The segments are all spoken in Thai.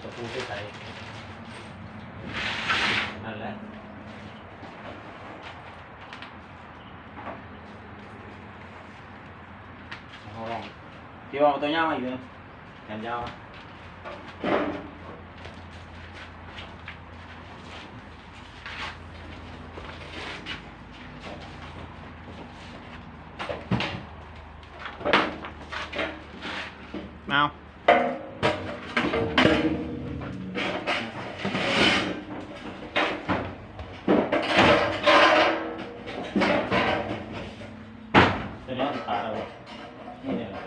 ตะปูใส่ใส่นั่นแหละเอาลองพี่ว่าเอาตัวยาวมาอยู่นะแขนยาวเอา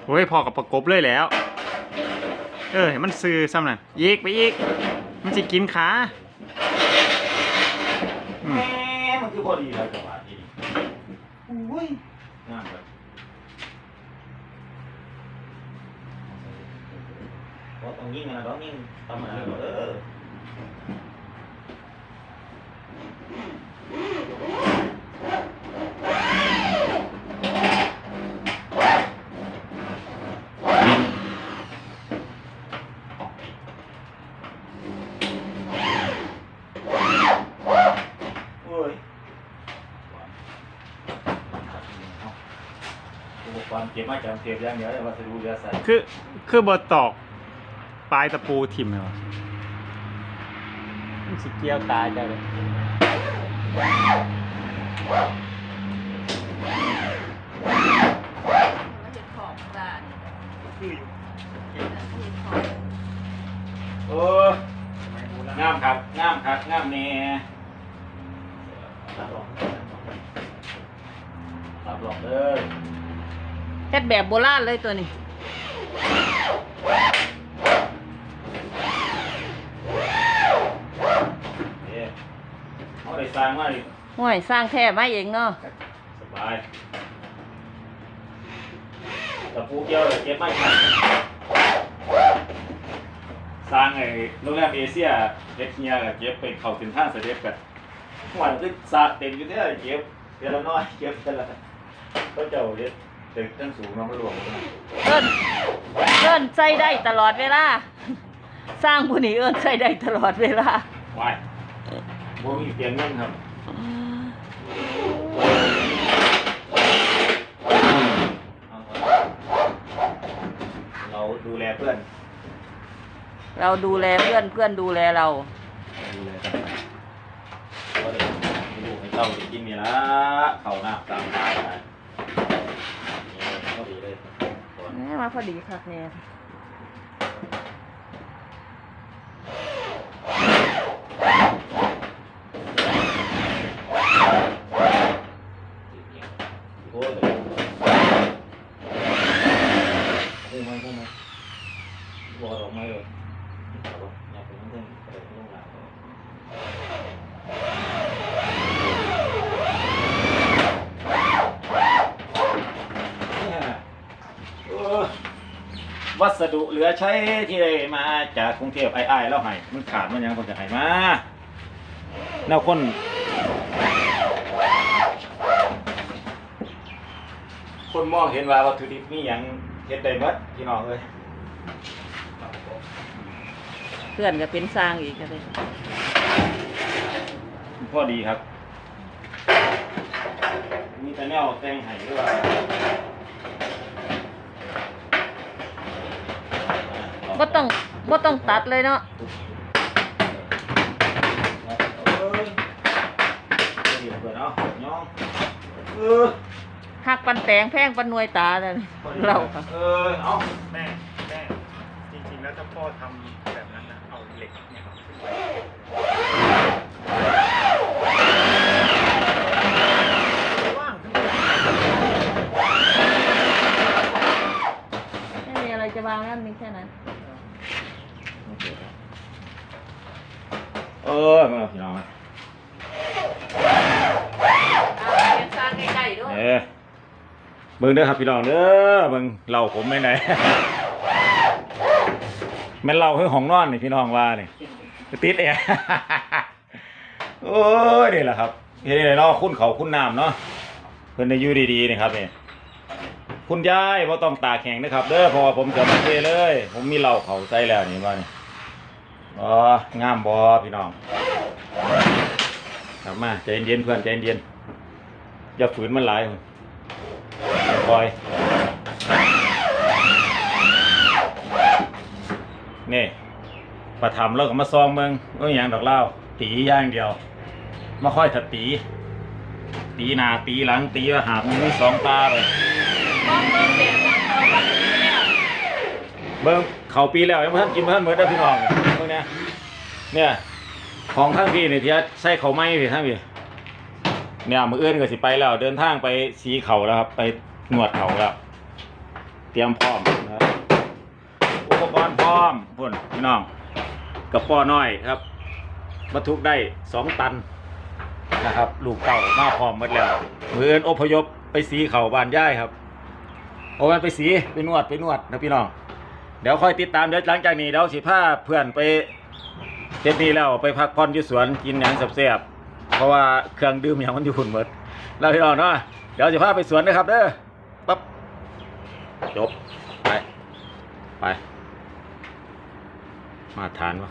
โอ้ยพอกับประกบเลยแล้ว เออให้มันซื้อซ้ำนั่นยีกไปอีกมันจะกินขาอืมแหมมันคือพอดีแล้วจังหวะนี้อุ้ยงามแบบเพราะต้องยิงนะต้องยิงธรรมดาเออ โอ้ยอุปกรณ์ เก็บมาจากเทปอย่างเดียวแต่ว่าจะรู้เรือใส่คือคือบอตอกปลายตะปูทิ่มเลยวะมันสิเกี่ยวตายจ้ะเลยมันเห็ดของบ้านคืออยู่เห็ดของโอ้ยงามครับงามครับงามแน่รับรองรับรองเลยเฮ็ดแบบโบราณเลยตัวนี้เอ๊ะเอาได้สร้างมาดิห่วยสร้างแท้มาเองเนาะสบายตะปูเกี่ยวเลยเก็บไม่ทันสร้างไอ้โรงแรมเอเชียเอ็กเฮียกับเก็บไปเข้าถึงทางเสด็จกันหวานคือสาเต็มอยู่เท่าไหร่เก็บเท่าละน้อยเก็บเท่าละก็เจ้าเด็ด ตึกทั้งสูงเน้องมันหลวงเลยเอิ้นเอิ้นใส่ได้ตลอดเวลา สร้างผู้นี้เอิ้นใส่ได้ตลอดเวลาวายโมมีเตียงนั่งครับเราดูแลเพื่อนเราดูแลเพื่อนเพื่อนดูแลเรา ดูแลกันไปก็เลยดูให้เจ้าได้กินนี่ละเขาหน้าตามตายไปนี่ก็ดีเลยก่อ นแหม่มาพอดีค่ะแม่ยอ้ยพุ่งมาพุ่งมาบอกออกมาเลยเอาวะอยากเป็นเพื่อนไปเรื่องราวเลยเนี่ยเออ วัสดุเหลือใช้ที่ได้มาจากกรุงเทพไอ้ไอ้ายแล้วให้มันขาดมันยังคนจะให้มาแนวคนคนมองเห็นว่าวัตถุดิบมีอย่างเฮ็ดได้หมดพี่น้องเลยเพื่อนก็เป็นสร้างอีกก็เลยพอดีครับ มีแต่แนวแต่งให้ด้วยว่า บ่ต้องบ่ต้องตัดเลยเนาะเอ้ยเดี๋ยวเปิดเอาย่องเออหักปันแตงแพงปันหน่วยตาเลยเราค่ะเออเอาแม่แม่จริงๆแล้วถ้าพ่อทำแบบนั้นนะเอาเหล็กเนี่ยครับขึ้นไปว่างขึ้นไป ไม่มีอะไรจะวางนั่นมีแค่นั้น เออมาพี่น้องมาเป็นสร้างใกล้ๆด้วยเอ้เบิ่งเด้อครับพี่น้องเด้อเบิ่งเราผมไม่ไหนแม่นเราคือของนอนนี่พี่น้องว่านี่ติดเองโอ้ยนี่แหละครับเฮ็ดได้เนาะคุณเขาคุณน้ำเนาะเพิ่นได้อยู่ดีๆนี่ครับนี่คุณยายบ่ต้องตากแข็งนะครับ เด้อเพราะว่าผมจะมาเทเลย ผมมีเหล้าเขาใส่แล้วนี่ว่านี่ อ๋องามบอพี่น้องกลับมาใจเย็นๆเพื่อนใจเย็นๆอย่าฝืนมันหลายคนคอยนี่ประทำแล้วก็มาซองเมืองเอ้ยอย่างดอกเล่าวตีอย่างเดียวมาค่อยถัดตี ตีหน้าตีหลังตีว่าหาบมือสองตาเลยมองเบิ่ง เขาปีแล้วยังไม่ทันกินไม่ทันเหมือนเด้พี่น้องเบิ่งเนี่ยเนี่ยของทั้งพี่เนี่ยที่ใส่เขาไม่พี่ทั้งพี่เนี่ยมือเอื้อนก็สิไปแล้ว เดินทางไปสีเขาแล้วครับ ไปหนวดเขาแล้ว เตรียมพร้อมนะครับอุปกรณ์พร้อมพุ่นพี่น้องกระป๋อน้อยครับบรรทุกได้สองตันนะครับ ลูกเก่ามาพร้อมหมดแล้วมือเอื้อนอพยพไปสีเขาบ้านย่ายครับโอ้มันไปสีไปนวดไปนวดนะพี่น้อง ดี๋ยวค่อยติดตามเดี๋ยวหลังจากนี้เดี๋ยวสิพาเพื่อนไปเจ็ดนี้แล้วไปพักผ่อนอยู่สวนกินหยังแซ่บๆเพราะว่าเครื่องดื่มหยังมันอยู่หุ่นหมดเราพี่น้องเนาะเดี๋ยวสิพาไปสวนนะครับเด้อปั๊บจบไปไปมาทานวะ